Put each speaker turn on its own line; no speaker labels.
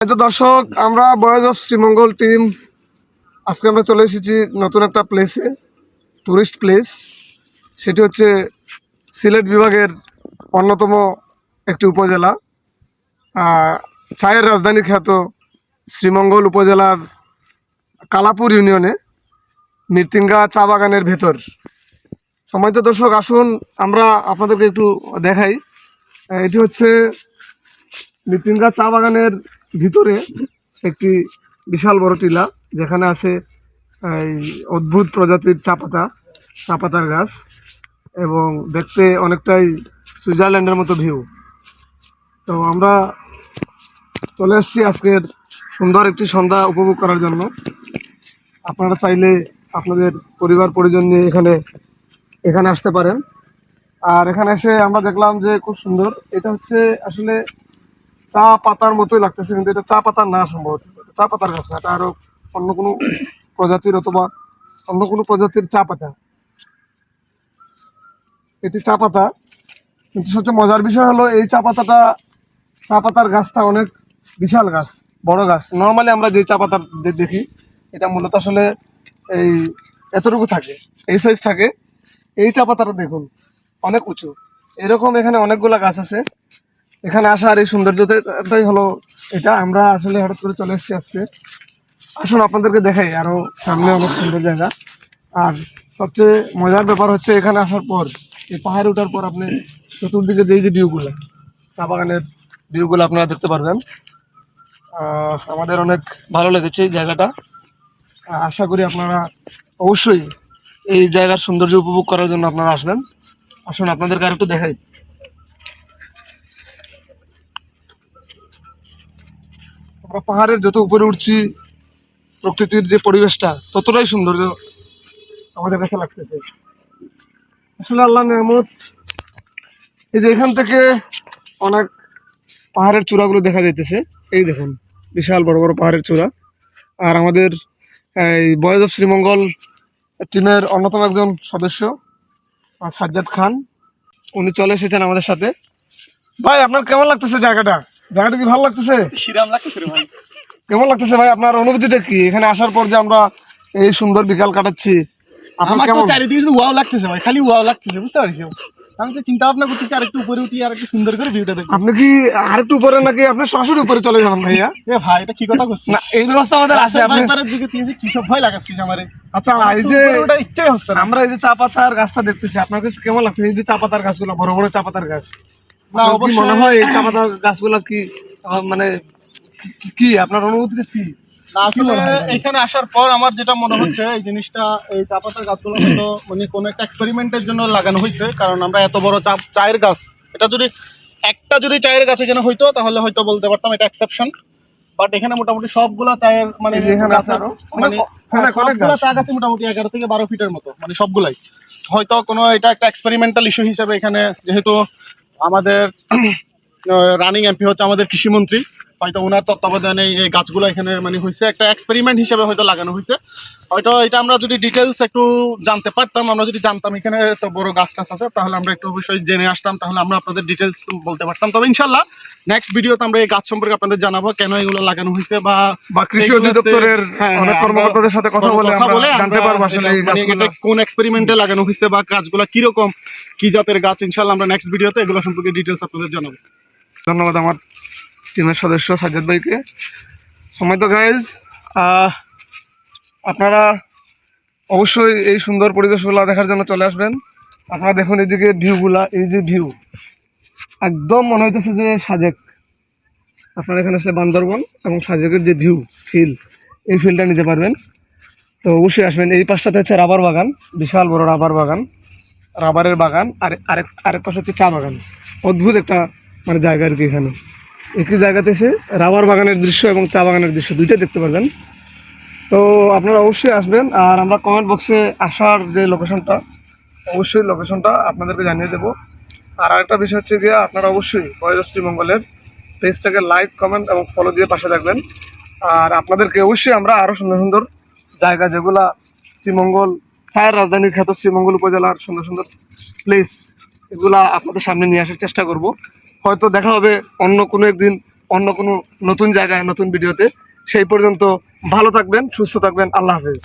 দর্শক, আমরা boys of Sreemangal team আজকে আমরা চলে এসেছি নতুন একটা প্লেসে টুরিস্ট প্লেস সেটি হচ্ছে সিলেট বিভাগের অন্যতম একটি উপজেলা। চায়ের রাজধানী খ্যাত শ্রীমঙ্গল উপজেলার কালাপুর ইউনিয়নে মৃত্যুঙ্গা চা বাগানের ভেতর। সম্মানিত দর্শক, আসুন আমরা আপনাদেরকে একটু দেখাই। এটি হচ্ছে মৃত্যুঙ্গা চা বাগানের ভিতরে একটি বিশাল বড় টিলা, যেখানে আছে, এই অদ্ভুত প্রজাতির চা পাতা চা পাতার গাছ এবং দেখতে অনেকটাই সুইজারল্যান্ডের মতো ভিউ তো আমরা চলে এসেছি আজকের সুন্দর একটি সন্ধ্যা উপভোগ করার জন্য। আপনারা চাইলে আপনাদের পরিবার, পরিজন নিয়ে এখানে এখানে আসতে পারেন। আর এখানে এসে আমরা দেখলাম যে খুব সুন্দর। এটা হচ্ছে আসলে চা পাতার মতোই লাগতেছে, কিন্তু এটা চা পাতার না সম্ভবত। চা পাতার গাছ না, এটা আরও অন্য কোনো প্রজাতির অথবা অন্য কোনো প্রজাতির চা পাতা। এটি চা পাতা। কিন্তু সবচেয়ে মজার বিষয় হলো, এই চা পাতাটা, চা পাতার গাছটা অনেক বিশাল গাছ, বড় গাছ। নর্মালি আমরা যে চা পাতা দেখি, এটা মূলত আসলে এই এতটুকু থাকে, এই সাইজ থাকে। এই চা পাতাটা দেখুন, অনেক উঁচু। এরকম এখানে অনেকগুলো গাছ আছে। এখানে আসার এই সৌন্দর্যটাই হলো এটা। আমরা আসলে হঠাৎ করে চলে এসেছি আজকে। আসুন আপনাদেরকে দেখাই আরও সামনে অনেক সুন্দর জায়গা। আর সবচেয়ে মজার ব্যাপার হচ্ছে এখানে আসার পর, এই পাহাড়ে ওঠার পর আপনি চতুর্দিকে যে এই যে ভিউগুলো চা বাগানের ভিউগুলো আপনারা দেখতে পারবেন। আমাদের অনেক ভালো লেগেছে এই জায়গাটা। আশা করি আপনারা অবশ্যই এই জায়গার সৌন্দর্য উপভোগ করার জন্য আপনারা আসবেন। আসুন আপনাদেরকে আর একটু দেখাই। আমরা পাহাড়ের যত উপরে উঠছি, প্রকৃতির যে পরিবেশটা, ততটাই সৌন্দর্য আমাদের কাছে লাগতেছে। আসলে আল্লাহ নিয়ামত, এই যে এখান থেকে অনেক পাহাড়ের চূড়াগুলো দেখা যাইতেছে। এই দেখুন, বিশাল বড় বড় পাহাড়ের চূড়া। আর আমাদের, এই বয়েজ অফ শ্রীমঙ্গল টিমের অন্যতম একজন সদস্য, সাজ্জাদ খান। উনি চলে এসেছেন আমাদের সাথে। ভাই, আপনার কেমন লাগতেছে জায়গাটা? জায়গাটা কি ভালো লাগতেছে?
শিরাম লাগতেছে রে ভাই।
কেমন লাগতেছে ভাই? আপনার অনুভূতিটা কি? এখানে আসার পর যে আমরা এই সুন্দর বিকাল কাটাচ্ছি
আমার তো চারিদিকে শুধু ওয়াও লাগতেছে ভাই খালি ওয়াও লাগতেছে বুঝতে পারছি। আমি তো চিন্তা ভাবনা করতেছি আর উপরে উঠি আর একটু সুন্দর করে ভিউটা দেখি।
আপনি কি আরেকটু উপরে নাকি আপনি সরাসরি উপরে চলে যাবেন ভাইয়া?
এ ভাই এটা কি কথা করছিস?
না এই ব্যবস্থা আমাদের আছে আপনি
একবারের দিকে তুই যে কি সব ভয় লাগাচ্ছিস আমারে?
আচ্ছা এই যে
ওটা ইচ্ছাই হচ্ছে
আমরা এই যে চা পাতার গাছটা দেখতেছি আপনার কাছে কেমন লাগছে? এই যে চা পাতার গাছগুলো বড় বড় চা পাতার গাছ।
না অবশ্যই।
মনে হয় এই গাছগুলো কি মানে কি- আপনার কি?
না, এখানে আসার পর আমার যেটা মনে হচ্ছে এই জিনিসটা এই চা পাতার গাছগুলো হয়তো মানে কোনো একটা এক্সপেরিমেন্টের জন্য লাগানো হয়েছে কারণ আমরা এত বড় চা চায়ের গাছ। এটা যদি একটা যদি চায়ের গাছ এখানে হইতো তাহলে হয়তো বলতে পারতাম এটা এক্সেপশন বাট এখানে মোটামুটি সবগুলা চায়ের মানে মানে। চা গাছে মোটামুটি এগারো থেকে বারো ফিটের মতো মানে সবগুলাই। হয়তো কোনো এটা একটা এক্সপেরিমেন্টাল ইস্যু হিসেবে এখানে যেহেতু আমাদের রানিং এমপি হচ্ছে আমাদের কৃষিমন্ত্রী। হয়তো ওনার তত্ত্বাবধানে এই গাছগুলো এখানে মানে হয়েছে একটা এক্সপেরিমেন্ট হিসেবে হয়তো লাগানো হয়েছে হয়তো এটা আমরা যদি ডিটেলস একটু জানতে পারতাম আমরা যদি জানতাম এখানে তো বড় গাছ টাছ আছে তাহলে আমরা একটু অবশ্যই জেনে আসতাম তাহলে আমরা আপনাদের ডিটেলস বলতে পারতাম। তবে ইনশাল্লাহ নেক্সট ভিডিওতে আমরা এই গাছ সম্পর্কে আপনাদের জানাব কেন এগুলো লাগানো হয়েছে বা
বা কৃষি অধিদপ্তরের
হ্যাঁ,
অনেক
হ্যাঁ,
কর্মকর্তাদের সাথে কথা বলে আমরা জানতে পারব আসলে এই
মানে
গাছগুলো।
কোন এক্সপেরিমেন্টে লাগানো হয়েছে বা গাছগুলো কীরকম কি জাতের গাছ ইনশাল্লাহ আমরা নেক্সট ভিডিওতে এগুলো সম্পর্কে ডিটেলস আপনাদের জানাব।
ধন্যবাদ আমার। টিমের সদস্য সাজ্জাদ ভাইকে। সময় তো গাইজ আপনারা অবশ্যই এই সুন্দর পরিবেশগুলো দেখার জন্য চলে আসবেন। আপনারা দেখুন এইদিকে ভিউগুলা এই যে ভিউ একদম মনে হইতেছে যে সাজেক। আপনারা এখানে আসলে বান্দরবন এবং সাজেকের যে ভিউ ফিল এই ফিলটা নিতে পারবেন। তো অবশ্যই আসবেন। এই পাশটাতে হচ্ছে রাবার বাগান, বিশাল বড় রাবার বাগান, রাবারের বাগান, আর আরেক আরেক পাশে হচ্ছে চা বাগান। অদ্ভুত একটা মানে জায়গা আর কি এখানে। একই জায়গাতে এসে রাবার বাগানের দৃশ্য এবং চা বাগানের দৃশ্য দুইটাই দেখতে পারবেন। তো আপনারা অবশ্যই আসবেন আর আমরা কমেন্ট বক্সে আসার যে লোকেশনটা অবশ্যই লোকেশনটা আপনাদেরকে জানিয়ে দেবো। আর আরেকটা বিষয় হচ্ছে গিয়ে আপনারা অবশ্যই বয়োজ শ্রীমঙ্গলের পেজটাকে লাইক কমেন্ট এবং ফলো দিয়ে পাশে থাকবেন। আর আপনাদেরকে অবশ্যই আমরা আরও সুন্দর সুন্দর জায়গা যেগুলা শ্রীমঙ্গল ছায়ের রাজধানী খ্যাত শ্রীমঙ্গল উপজেলার সুন্দর সুন্দর প্লেস এগুলা আপনাদের সামনে নিয়ে আসার চেষ্টা করব। হয়তো দেখা হবে অন্য কোনো একদিন, অন্য কোনো নতুন জায়গায়, নতুন ভিডিওতে। সেই পর্যন্ত ভালো থাকবেন, সুস্থ থাকবেন, আল্লাহ হাফেজ।